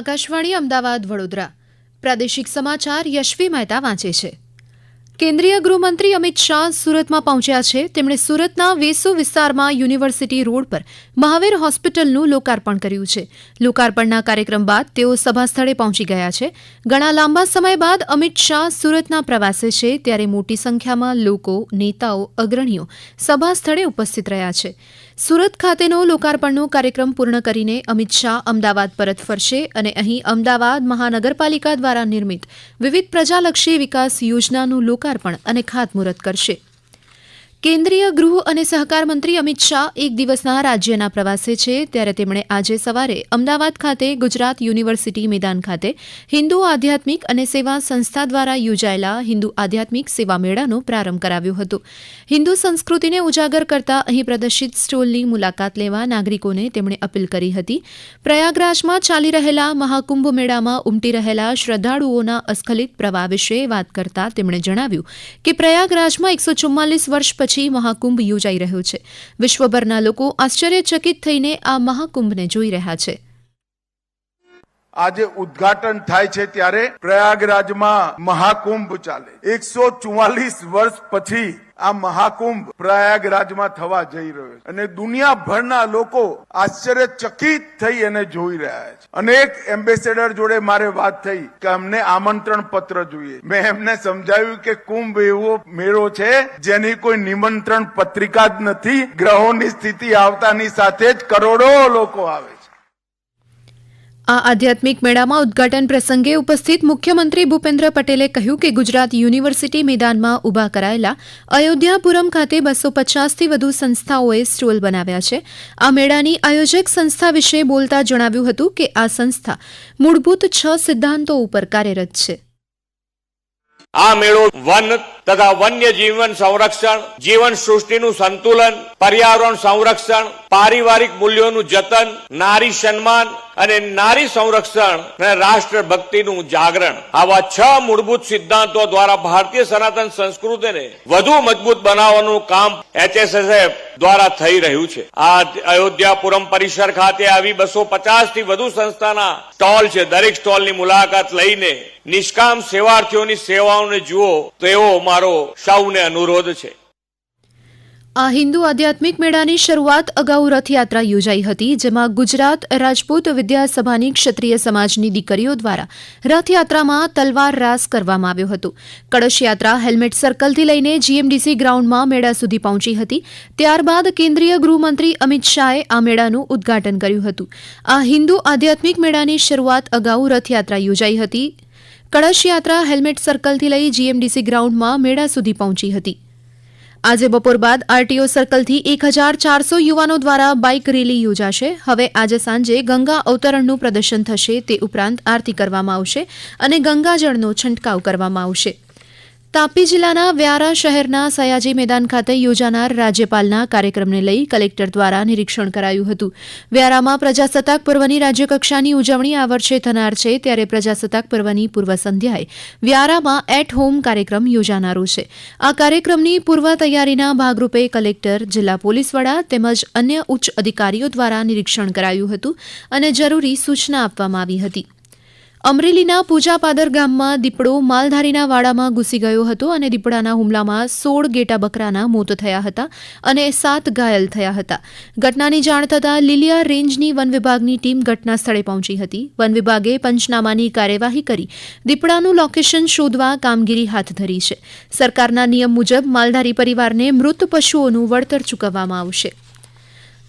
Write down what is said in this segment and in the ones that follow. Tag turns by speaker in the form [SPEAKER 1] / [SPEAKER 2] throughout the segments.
[SPEAKER 1] આકાશવાણી અમદાવાદ વડોદરા. પ્રાદેશિક સમાચાર યશવી મહેતા વાંચે છે. કેન્દ્રીય ગૃહમંત્રી અમિત શાહ સુરતમાં પહોંચ્યા છે. તેમણે સુરતના વેસુ વિસ્તારમાં યુનિવર્સિટી રોડ પર મહાવીર હોસ્પિટલનું લોકાર્પણ કર્યું છે. લોકાર્પણના કાર્યક્રમ બાદ તેઓ સભાસ્થળે પહોંચી ગયા છે. ઘણા લાંબા સમય બાદ અમિત શાહ સુરતના પ્રવાસે છે, ત્યારે મોટી સંખ્યામાં લોકો, નેતાઓ, અગ્રણીઓ સભા સ્થળે ઉપસ્થિત રહ્યા છે. સુરત ખાતેનો લોકાર્પણનો કાર્યક્રમ પૂર્ણ કરીને અમિત શાહ અમદાવાદ પરત ફરશે અને અહીં અમદાવાદ મહાનગરપાલિકા દ્વારા નિર્મિત વિવિધ પ્રજાલક્ષી વિકાસ યોજનાનું લોકાર્પણ અને ખાતમુહૂર્ત કરશે. કેન્દ્રીય ગૃહ અને સહકાર મંત્રી અમિત શાહ એક દિવસના રાજ્યના પ્રવાસે છે. ત્યારે તેમણે આજે સવારે અમદાવાદ ખાતે ગુજરાત યુનિવર્સિટી મેદાન ખાતે હિન્દુ આધ્યાત્મિક અને સેવા સંસ્થા દ્વારા યોજાયેલા હિન્દુ આધ્યાત્મિક સેવા મેળાનો પ્રારંભ કરાવ્યો હતો. હિન્દુ સંસ્કૃતિને ઉજાગર કરતા અહીં પ્રદર્શિત સ્ટોલની મુલાકાત લેવા નાગરિકોને તેમણે અપીલ કરી હતી. પ્રયાગરાજમાં ચાલી રહેલા મહાકુંભ મેળામાં ઉમટી રહેલા શ્રદ્ધાળુઓના અસ્ખલિત પ્રવાહ વિશે વાત કરતા તેમણે જણાવ્યું કે પ્રયાગરાજમાં એકસો ચુમ્માલીસ વર્ષ પછી મહાકુંભ યોજાઈ રહ્યો છે. વિશ્વભરના લોકો આશ્ચર્યચકિત થઈને આ મહાકુંભને જોઈ રહ્યા છે.
[SPEAKER 2] આજે ઉદઘાટન થાય છે ત્યારે પ્રયાગરાજમાં મહાકુંભ ચાલે. એકસો ચુવાલીસ વર્ષ પછી આ મહાકુંભ પ્રયાગરાજમાં થવા જઈ રહ્યો છે. અને દુનિયાભરના લોકો આશ્ચર્યચકિત થઈ એને જોઈ રહ્યા છે. અનેક એમ્બેસેડર જોડે મારે વાત થઈ કે અમને આમંત્રણ પત્ર જોઈએ. મેં એમને સમજાવ્યું કે કુંભ એવો મેળો છે જેની કોઈ નિમંત્રણ પત્રિકા જ નથી. ગ્રહોની સ્થિતિ આવતાની સાથે જ કરોડો લોકો આવે છે.
[SPEAKER 1] આ આધ્યાત્મિક મેળામાં ઉદ્ઘાટન પ્રસંગે ઉપસ્થિત મુખ્યમંત્રી ભૂપેન્દ્ર પટેલે કહ્યું કે ગુજરાત યુનિવર્સિટી મેદાનમાં ઊભા કરાયેલા અયોધ્યાપુરમ ખાતે બસો પચાસથી વધુ સંસ્થાઓએ સ્ટોલ બનાવ્યા છે. આ મેળાની આયોજક સંસ્થા વિશે બોલતા જણાવ્યું હતું કે આ સંસ્થા મૂળભૂત છ સિદ્ધાંતો ઉપર કાર્યરત છે.
[SPEAKER 3] આ મેળો વન તથા વન્ય જીવન સંરક્ષણ, જીવન સૃષ્ટિનું સંતુલન, પર્યાવરણ સંરક્ષણ, પારિવારિક મૂલ્યોનું જતન, નારી સન્માન અને નારી સંરક્ષણ અને રાષ્ટ્ર ભક્તિનું જાગરણ. આવા છ મૂળભૂત સિદ્ધાંતો દ્વારા ભારતીય સનાતન સંસ્કૃતિને વધુ મજબૂત બનાવવાનું કામ એચએસએસએફ દ્વારા થઈ રહ્યું છે. આ અયોધ્યાપુરમ પરિસર ખાતે આવી બસો પચાસથી વધુ સંસ્થાના સ્ટોલ છે. દરેક સ્ટોલની મુલાકાત લઈને નિષ્કામ સેવાર્થીઓની સેવાઓને જુઓ તો એવો મારો સૌને અનુરોધ છે.
[SPEAKER 1] આ હિન્દુ આધ્યાત્મિક મેળાની શરૂઆત અગાઉ રથયાત્રા યોજાઈ હતી, જેમાં ગુજરાત રાજપૂત વિદ્યાસભાની ક્ષત્રિય સમાજની દીકરીઓ દ્વારા રથયાત્રામાં તલવાર રાસ કરવામાં આવ્યો હતો. કળશયાત્રા હેલ્મેટ સર્કલથી લઈને જીએમડીસી ગ્રાઉન્ડમાં મેળા સુધી પહોંચી હતી. ત્યારબાદ કેન્દ્રીય ગૃહમંત્રી અમિત શાહે આ મેળાનું ઉદ્ઘાટન કર્યું હતું. આ હિન્દુ આધ્યાત્મિક મેળાની શરૂઆત અગાઉ રથયાત્રા યોજાઈ હતી. કળશયાત્રા હેલ્મેટ સર્કલથી લઈ જીએમડીસી ગ્રાઉન્ડમાં મેળા સુધી પહોંચી હતી. આજે બપોર બાદ આરટીઓ સર્કલથી એક હજાર ચારસો યુવાનો દ્વારા બાઇક રેલી યોજાશે. હવે આજે સાંજે ગંગા અવતરણનું પ્રદર્શન થશે. તે ઉપરાંત આરતી કરવામાં આવશે અને ગંગાજળનો છંટકાવ કરવામાં આવશે. તાપી જિલ્લાના વ્યારા શહેરના સયાજી મેદાન ખાતે યોજાનાર રાજ્યપાલના કાર્યક્રમને લઈ કલેક્ટર દ્વારા નિરીક્ષણ કરાયું હતું. વ્યારામાં પ્રજાસત્તાક પર્વની રાજ્યકક્ષાની ઉજવણી આ વર્ષે થનાર છે, ત્યારે પ્રજાસત્તાક પર્વની પૂર્વ સંધ્યાએ વ્યારામાં એટ હોમ કાર્યક્રમ યોજાનારો છે. આ કાર્યક્રમની પૂર્વ તૈયારીના ભાગરૂપે કલેક્ટર, જિલ્લા પોલીસ વડા તેમજ અન્ય ઉચ્ચ અધિકારીઓ દ્વારા નિરીક્ષણ કરાયું હતું અને જરૂરી સૂચના આપવામાં આવી હતી. અમરેલીના પૂજાપાદર ગામમાં દીપડો માલધારીના વાડામાં ઘૂસી ગયો હતો અને દીપડાના હુમલામાં સોળ ગેટા બકરાના મોત થયા હતા અને સાત ઘાયલ થયા હતા. ઘટનાની જાણ થતાં લીલિયા રેન્જની વન વિભાગની ટીમ ઘટના સ્થળે પહોંચી હતી. વન વિભાગે પંચનામાની કાર્યવાહી કરી દીપડાનું લોકેશન શોધવા કામગીરી હાથ ધરી છે. સરકારના નિયમ મુજબ માલધારી પરિવારને મૃત પશુઓનું વળતર ચૂકવવામાં આવશે.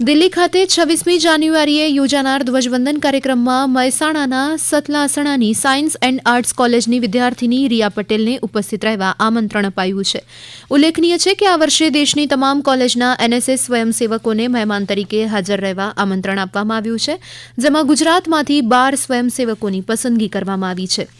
[SPEAKER 1] દિલ્હી ખાતે છવ્વીસમી જાન્યુઆરીએ યોજાનાર ધ્વજવંદન કાર્યક્રમમાં મહેસાણાના સતલાસણાની સાયન્સ એન્ડ આર્ટ્સ કોલેજની વિદ્યાર્થીની રિયા પટેલને ઉપસ્થિત રહેવા આમંત્રણ અપાયું છે. ઉલ્લેખનીય છે કે આ વર્ષે દેશની તમામ કોલેજના એનએસએસ સ્વયંસેવકોને મહેમાન તરીકે હાજર રહેવા આમંત્રણ આપવામાં આવ્યું છે, જેમાં ગુજરાતમાંથી બાર સ્વયંસેવકોની પસંદગી કરવામાં આવી છે.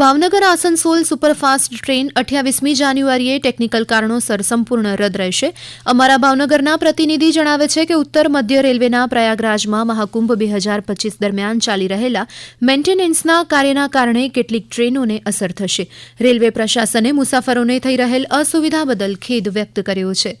[SPEAKER 1] ભાવનગર આસનસોલ સુપરફાસ્ટ ટ્રેન અઠ્યાવીસમી જાન્યુઆરીએ ટેકનિકલ કારણોસર સંપૂર્ણ રદ રહેશે. અમારા ભાવનગરના પ્રતિનિધિ જણાવે છે કે ઉત્તર મધ્ય રેલવેના પ્રયાગરાજમાં મહાકુંભ બે હજાર પચીસ દરમિયાન ચાલી રહેલા મેન્ટેનન્સના કાર્યના કારણે કેટલીક ટ્રેનોને અસર થશે. રેલવે પ્રશાસને મુસાફરોને થઈ રહેલ અસુવિધા બદલ ખેદ વ્યક્ત કર્યો છે.